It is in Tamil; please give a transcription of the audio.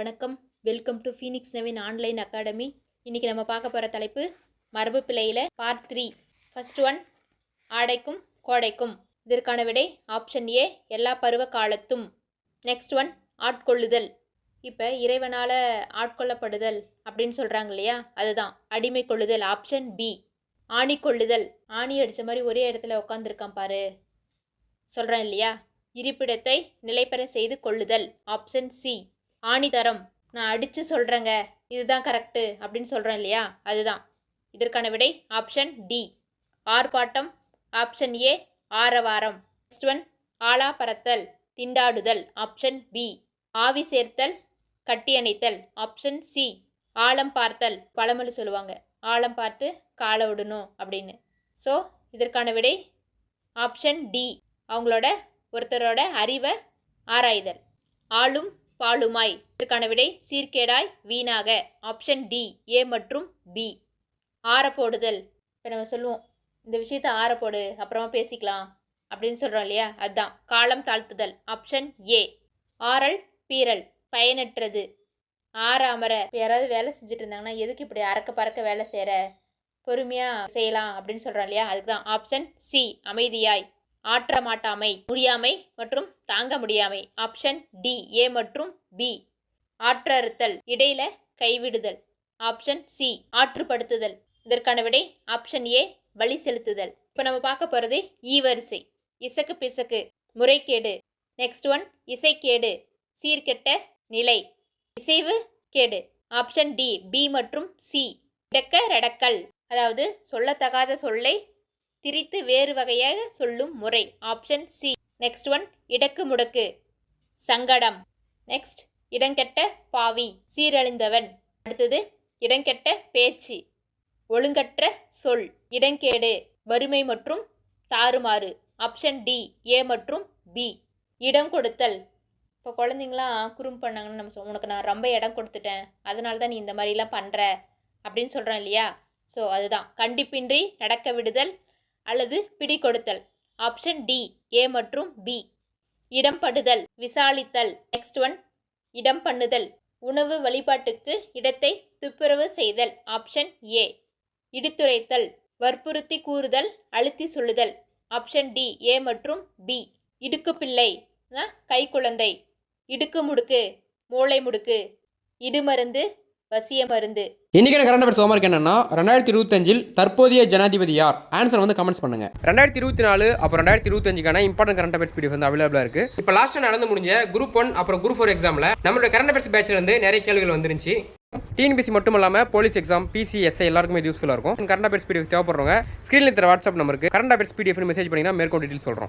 வணக்கம். Welcome to Phoenix Naveen online academy இன்றைக்கி நம்ம பார்க்க போகிற தலைப்பு மரபு பிழையில் பார்ட் த்ரீ ஃபர்ஸ்ட் ஒன் ஆடைக்கும் கோடைக்கும். இதற்கான விடை ஆப்ஷன் ஏ எல்லா பருவ காலத்தும். நெக்ஸ்ட் ஒன் ஆட்கொள்ளுதல். இப்போ இறைவனால் ஆட்கொள்ளப்படுதல் அப்படின்னு சொல்கிறாங்க இல்லையா? அதுதான் அடிமை கொள்ளுதல் ஆப்ஷன் பி ஆணி கொள்ளுதல் ஆணி அடித்த மாதிரி ஒரே இடத்துல உட்காந்துருக்கான் பாரு. சொல்கிறேன் இல்லையா? இருப்பிடத்தை நிலைபெற செய்து கொள்ளுதல் ஆப்ஷன் சி ஆணிதரம். நான் அடித்து சொல்கிறேங்க இதுதான் கரெக்டு அப்படின்னு சொல்கிறேன் இல்லையா? அதுதான். இதற்கான விடை ஆப்ஷன் டி ஆர்ப்பாட்டம் ஆப்ஷன் ஏ ஆரவாரம். நெக்ஸ்ட் ஒன் ஆலா பறத்தல் திண்டாடுதல். ஆப்ஷன் பி ஆவி சேர்த்தல் கட்டியணைத்தல் ஆப்ஷன் சி ஆழம் பார்த்தல். பழமொழி சொல்லுவாங்க. ஆழம் பார்த்து காலை விடணும் அப்படின்னு. ஸோ இதற்கான விடை ஆப்ஷன் டி அவங்களோட ஒருத்தரோட அறிவை ஆராய்தல். ஆளும் பாலுமாய். இதற்கான விடை சீர்கேடாய் வீணாக. ஆப்ஷன் டி ஏ மற்றும் பி ஆறப்போடுதல் இப்போ நம்ம சொல்லுவோம் இந்த விஷயத்தை ஆறப்போடு அப்புறமா பேசிக்கலாம் அப்படின்னு சொல்கிறோம் இல்லையா? அதுதான் காலம் தாழ்த்துதல். ஆப்ஷன் ஏ ஆறல் பீரல் பயனற்றது. ஆற அமர இப்போ யாராவது வேலை செஞ்சுட்டு இருந்தாங்கன்னா எதுக்கு இப்படி அறக்க பறக்க வேலை செய்கிற பொறுமையாக செய்யலாம் அப்படின்னு சொல்கிறோம் இல்லையா? அதுக்கு தான் ஆப்ஷன் சி அமைதியாய். ஆற்ற மாட்டாமை முடியாமை மற்றும் தாங்க முடியாமை. ஆப்ஷன் டி ஏ மற்றும் பி. ஆற்றறுத்தல் இடையில கைவிடுதல். ஆப்ஷன் சி ஆற்றுப்படுத்துதல். இதற்கான விடை ஆப்ஷன் ஏ வழி செலுத்துதல். இப்போ நம்ம பார்க்க போகிறது ஈ வரிசை. இசக்கு பிசக்கு. முறைகேடு. நெக்ஸ்ட் ஒன் இசைக்கேடு சீர்கெட்ட நிலை. இசைவு கேடு. ஆப்ஷன் டி பி மற்றும் சி. இடக்க ரெடக்கல். அதாவது சொல்லத்தகாத சொல்லை திரித்து வேறு வகையாக சொல்லும் முறை. ஆப்ஷன் சி நெக்ஸ்ட் ஒன் இடக்கு முடக்கு. சங்கடம். நெக்ஸ்ட் இடங்கெட்ட பாவி சீரழிந்தவன். அடுத்தது இடங்கெட்ட பேச்சு. ஒழுங்கற்ற சொல் இடங்கேடு. வறுமை மற்றும் தாறுமாறு. ஆப்ஷன் டி ஏ மற்றும் பி இடம் கொடுத்தல். இப்போ குழந்தைங்களாம் குறும் பண்ணாங்கன்னு நம்ம உனக்கு நான் ரொம்ப இடம் கொடுத்துட்டேன். அதனால தான் நீ இந்த மாதிரிலாம் பண்ணுற அப்படின்னு சொல்கிறேன் இல்லையா? ஸோ அதுதான். கண்டிப்பின்றி நடக்க விடுதல் அல்லது பிடி கொடுத்தல் ஆப்ஷன் டி ஏ மற்றும் பி இடம்படுதல் விசாலித்தல் நெக்ஸ்ட் ஒன் இடம் பண்ணுதல் உணவு வழிபாட்டுக்கு இடத்தை துப்புரவு செய்தல். ஆப்ஷன் ஏ இடித்துரைத்தல். வற்புறுத்தி கூறுதல் அழுத்தி சொல்லுதல். ஆப்ஷன் டி ஏ மற்றும் பி இடுக்கு பிள்ளை கை குழந்தை. இடுக்கு முடுக்கு மூளை முடுக்கு. இடுமருந்து வசிய மருந்து. இன்னைக்கான கரண்ட் அஃபேர்ஸ் ஹோம்ஒர்க் என்னன்னா ரெண்டாயிரத்தி இருபத்தஞ்சில் தற்போதைய ஜனாதிபதி யார்? ஆன்சர் வந்து கமெண்ட்ஸ் பண்ணுங்க. ரெண்டாயிரத்தி இருபத்தி நாலு அப்புறம் ரெண்டாயிரத்தி இருபத்தஞ்சுக்கான இம்பார்ட்டன்ட் கரண்ட் அஃபேர்ஸ் பிடிஎஃப் வந்து அவைலபிளா இருக்கு. இப்போ லாஸ்ட் நடந்து முடிஞ்ச குரூப் ஒன் அப்புறம் குரூப் ஃபோர் எக்ஸாம்ல நம்மளோட கரண்ட் அஃபேர்ஸ் பேட்ச்ல இருந்து நிறைய கேள்விகள் வந்துருந்துச்சு. டிஎன்பிசி மட்டும் இல்லாமல் போலீஸ் எக்ஸாம் பிசி எஸ்ஐ எல்லாருக்குமே யூஸ்ஃபுல்லாக இருக்கும். கரண்ட் அஃபேர்ஸ் பிடிஎஃப் தேவைப்படுறவங்க ஸ்க்ரீனில் தர வாட்ஸ்அப் நம்பருக்கு கரண்ட் அஃபேர்ஸ் பிடிஎஃப் மெசேஜ் பண்ணிங்கன்னா மேற்கொண்டு டீட்டெயில் சொல்கிறோம்